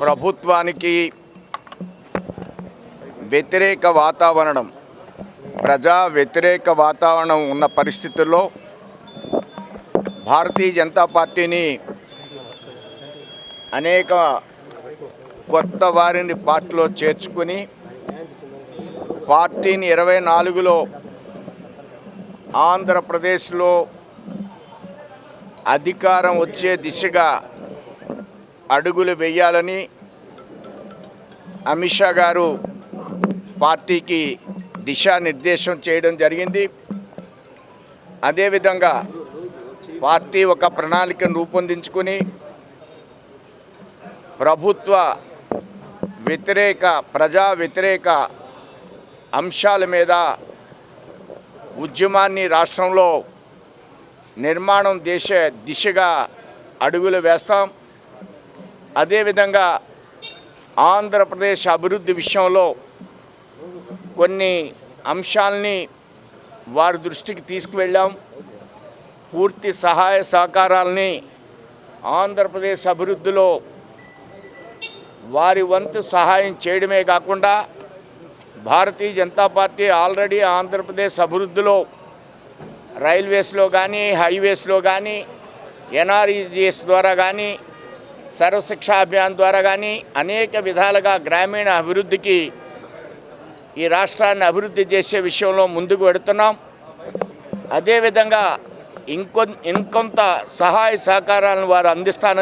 ప్రభుత్వానికి వ్యతిరేక వాతావరణం ప్రజా వ్యతిరేక వాతావరణం ఉన్న పరిస్థితుల్లో భారతీయ జనతా పార్టీని అనేక కొత్త వారిని పార్టీలో చేర్చుకుని పార్టీని ఇరవై నాలుగులో ఆంధ్రప్రదేశ్లో అధికారం వచ్చే దిశగా అడుగులు వేయాలని అమిత్ షా గారు పార్టీకి దిశానిర్దేశం చేయడం జరిగింది. అదేవిధంగా పార్టీ ఒక ప్రణాళికను రూపొందించుకుని ప్రభుత్వ వ్యతిరేక ప్రజా వ్యతిరేక అంశాల మీద ఉద్యమాన్ని రాష్ట్రంలో నిర్మాణం దేశ దిశగా అడుగులు వేస్తాం. అదేవిధంగా ఆంధ్రప్రదేశ్ అభివృద్ధి విషయంలో కొన్ని అంశాలని వారి దృష్టికి తీసుకువెళ్ళాం. పూర్తి సహాయ సహకారాలని ఆంధ్రప్రదేశ్ అభివృద్ధిలో వారి వంతు సహాయం చేయడమే కాకుండా భారతీయ జనతా పార్టీ ఆల్రెడీ ఆంధ్రప్రదేశ్ అభివృద్ధిలో రైల్వేస్లో కానీ హైవేస్లో కానీ ఎన్ఆర్ఈజిఎస్ ద్వారా కానీ సర్వశిక్ష అభియాన్ ద్వారా కానీ అనేక విధాలుగా గ్రామీణ అభివృద్ధికి ఈ రాష్ట్రాన్ని అభివృద్ధి చేసే విషయంలో ముందుకు పెడుతున్నాం అదేవిధంగా ఇంకొ ఇంకొంత సహాయ సహకారాలను వారు అందిస్తానని